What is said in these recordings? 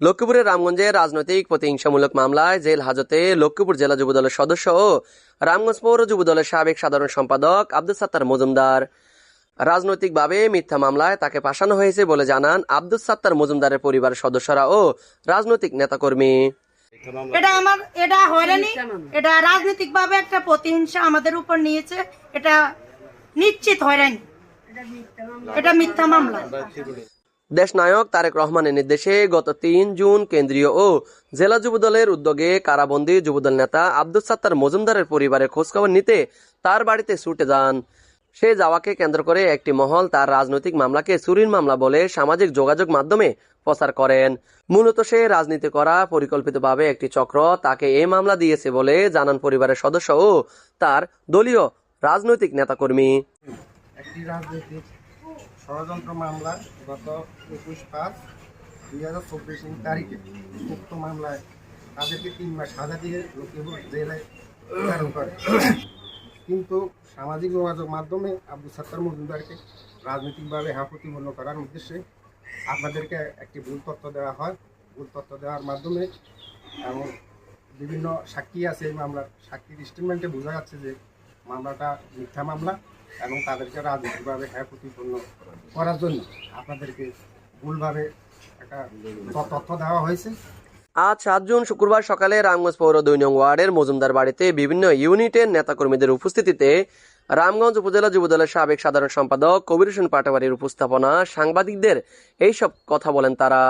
লক্ষ্মীপুরের রামগঞ্জে রাজনৈতিক প্রতিহিংসামূলক মামলায় জেল হাজতে লক্ষ্মীপুর জেলা যুবদলের সদস্য ও রামগঞ্জ পৌর যুবদলের সাবেক সাধারণ সম্পাদক আব্দুল সাত্তার মজুমদার। রাজনৈতিকভাবে মিথ্যা মামলায় তাকে ফাঁসানো হয়েছে বলে জানান আব্দুল সাত্তার মজুমদারের পরিবারের সদস্যরা ও রাজনৈতিক নেতাকর্মী। এটা আমার এটা হয়রানি। এটা রাজনৈতিক ভাবে একটা প্রতিহিংসা আমাদের উপর নিয়েছে। এটা নিশ্চিত হয়রানি। এটা মিথ্যা মামলা। দেশনায়ক তারেক রহমানের নির্দেশে গত তিন জুন কেন্দ্রীয় ও জেলা যুবদলের উদ্যোগে কারাবন্দী যুবদল নেতা আব্দুল সাত্তার মজুমদারের পরিবারের খোঁজখবর নিতে তার বাড়িতে ছুটে যান। সে যাওয়াকে কেন্দ্র করে একটি মহল তার রাজনৈতিক মামলাকে চুরির মামলা বলে সামাজিক যোগাযোগ মাধ্যমে প্রচার করেন। মূলত সে রাজনীতি করা পরিকল্পিতভাবে একটি চক্র, তাকে এই মামলা দিয়েছে বলে জানান পরিবারের সদস্য ও তার দলীয় রাজনৈতিক নেতাকর্মী। ষড়যন্ত্র মামলা গত একুশ পাঁচ দুই হাজার চব্বিশ তারিখে উক্ত মামলায় তাদেরকে তিন মাস সাজা দিয়ে লক্ষ্মীপুর জেলায় প্রেরণ করে। কিন্তু সামাজিক যোগাযোগ মাধ্যমে আব্দুল সাত্তার মজুমদারকে রাজনৈতিকভাবে হা প্রতিপন্ন করার উদ্দেশ্যে আপনাদেরকে একটি ভুল তথ্য দেওয়া হয়। ভুল তথ্য দেওয়ার মাধ্যমে এবং বিভিন্ন সাক্ষী আছে এই মামলার, সাক্ষীর স্টেটমেন্টে বোঝা যাচ্ছে যে মামলাটা মিথ্যা মামলা এবং তাদেরকে রাজনৈতিকভাবে হ্যাঁ প্রতিপন্ন করার জন্য আপনাদেরকে ভুলভাবে একটা তথ্য দেওয়া হয়েছে। আজ সাত জুন শুক্রবার সকালে রামগঞ্জ পৌর দুই নং ওয়ার্ডের মজুমদার বাড়িতে বিভিন্ন ইউনিটের নেতাকর্মীদের উপস্থিতিতে রামগঞ্জ উপজেলা যুবদলের সাবেক সাধারণ সম্পাদক কবির হোসেন পাটাবাড়ির উপস্থাপনা সাংবাদিকদের এইসব কথা বলেন তারা।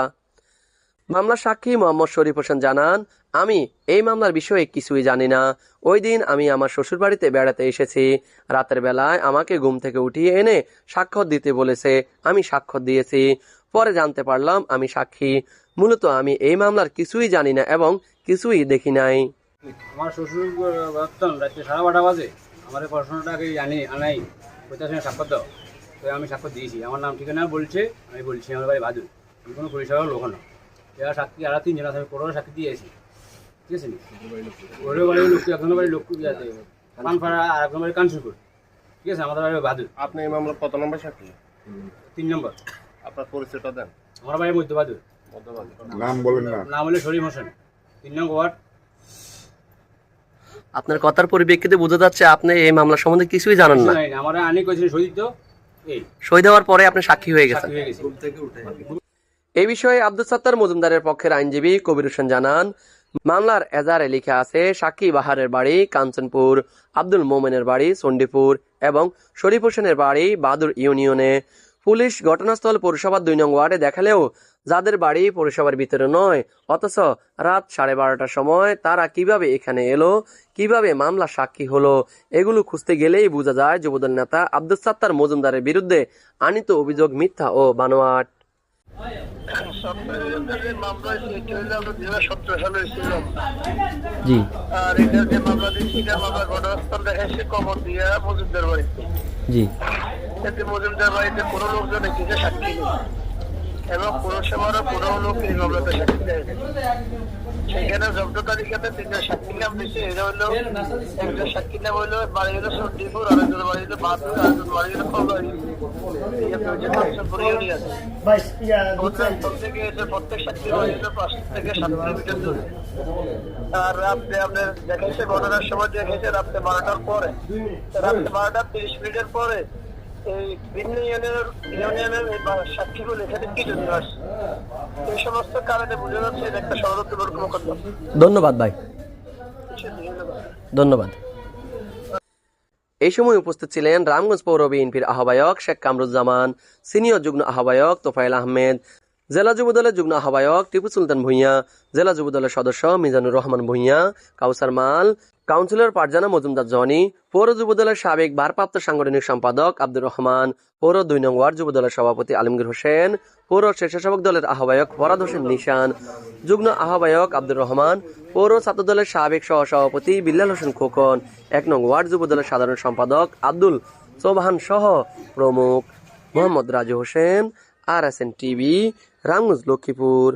মামলার সাক্ষী মোহাম্মদ শরীফ হোসেন জানান, আমি এই মামলার বিষয়ে কিছুই জানি না। ওই দিন আমি আমার শ্বশুর বাড়িতে বেড়াতে এসেছি। রাতের বেলায় আমাকে ঘুম থেকে উঠিয়ে এনে সাক্ষর দিতে বলেছে। আমি স্বাক্ষর দিয়েছি। পরে জানতে পারলাম আমি সাক্ষী। মূলত আমি এই মামলার কিছুই জানি না এবং কিছুই দেখি নাই। আমার শ্বশুর ভাবতাম রাত্রে সাড়ে বারোটা বাজে। আমার পড়াশোনাটাকে জানি, আনাই। সঙ্গে স্বাক্ষর দাও। তো আমি স্বাক্ষর দিয়েছি। আমার নাম ঠিকানা বলছে, আমি বলছি আমার বাড়ি বাদুর আমি কোনো পরিষেবার লোক না এরা সাক্ষী আর তিনজন আছে আমি পনেরো সাক্ষী দিয়েছি। ঠিক আছে? নি ওরের বাড়ি লক্ষ্মী একজনের বাড়ি লক্ষ্মী যাতে পানপাড়া আর একজন বাড়ি কাঞ্চনপুর ঠিক আছে? আমাদের বাড়ি বাদুর আপনি এই মামলার কত নম্বর সাক্ষী? তিন নম্বর। আপনার পরিচয়টা দেন। আমার বাড়ি মধ্য বাদুর নাম বলেন না। নাম হলে শরীফ হোসেন। তিন নম্বর ওয়ার্ড। আপনার কথার পরিপ্রেক্ষিতে বোঝা যাচ্ছে আপনি এই মামলা সম্বন্ধে কিছুই জানেন না। আমার আনি করেছিল শহীদ এই। শহীদ হওয়ার পরে আপনি সাক্ষী হয়ে গেছেন। হয়ে এই বিষয়ে আব্দুল সাত্তার মজুমদারের পক্ষের আইনজীবী কবির হোসেন জানান, মামলার এজারে লেখা আছে, সাক্ষী বাহারের বাড়ি কাঞ্চনপুর, আব্দুল মোমেনের বাড়ি চণ্ডীপুর এবং শরীফ হোসেনের বাড়ি বাদুর ইউনিয়নে। পুলিশ ঘটনাস্থল পৌরসভার দুই নং ওয়ার্ডে দেখালেও যাদের বাড়ি পৌরসভার ভিতরে নয়, অথচ রাত সাড়ে বারোটার সময় তারা কীভাবে এখানে এলো, কীভাবে মামলা সাক্ষী হলো, এগুলো খুঁজতে গেলেই বোঝা যায় যুবদল নেতা আব্দুল সাত্তার মজুমদারের বিরুদ্ধে আনিত অভিযোগ মিথ্যা ও বানোয়াট। জি। আর এটা যে মামলা এটা মামলা ঘটনাস্থল দেখেছে কবর দিয়া মজুমদার বাড়িতে। জি। মজুমদার বাড়িতে কোনো লোকজন এসেছে সাক্ষী এবং পৌরসভারও কোনো লোক এই মামলাতে সাক্ষী দেয় সেখানে? জব্দ তালিকাতে তিনজন সাক্ষী নাম দিচ্ছে এটা হলো একজন সাক্ষী নাম হইল বাড়ি হলো সন্দীপুর আরেকজন বাড়ি হলো বাহাদুর আরেকজন বাড়ি হলো এসে প্রত্যেক সাক্ষী বাড়ি হলো পাঁচ থেকে সাত কিলোমিটার দূরে। আর রাত্রে আপনার দেখাইছে ঘটনার সময় দেখেছে রাত্রে বারোটার পরে। রাত্রে বারোটার তিরিশ মিনিটের পরে এই ভিন্ন ইউনিয়নের ইউনিয়নের সাক্ষীগুলো এখানে কি জন্য আসছে এই সমস্ত কারণে বুঝে যাচ্ছে এটা একটা ষড়যন্ত্রমূলক মোকদ্দমা ধন্যবাদ ভাই। ধন্যবাদ। এই সময় উপস্থিত ছিলেন রামগঞ্জ পৌর বিএনপির আহ্বায়ক শেখ কামরুজ্জামান সিনিয়র যুগ্ম আহ্বায়ক তোফাইল আহমেদ জেলা যুবদলের যুগ্ম আহ্বায়ক টিপু সুলতান ভূঁইয়া, জেলা যুবদলের সদস্য মিজানুর রহমান ভূঁইয়া, কাউসার মাল, কাউন্সিলর পারজানা মজুমদার জনি, পৌর যুবদলের সাবেক ভারপ্রাপ্ত সাংগঠনিক সম্পাদক আব্দুর রহমান, পৌর দুই নং ওয়ার্ড যুবদলের সভাপতি আলমগীর হোসেন, পৌর স্বেচ্ছাসেবক দলের আহ্বায়ক ফরাদ হোসেন নিশান, যুগ্ম আহ্বায়ক আব্দুর রহমান, পৌর ছাত্র দলের সাবেক সহ সভাপতি বিল্লাল হোসেন খোকন, এক নং ওয়ার্ড যুব দলের সাধারণ সম্পাদক আব্দুল চৌহান সহ প্রমুখ Mohammad Raju Hossain, R S N TV Ramganj Lakshmipur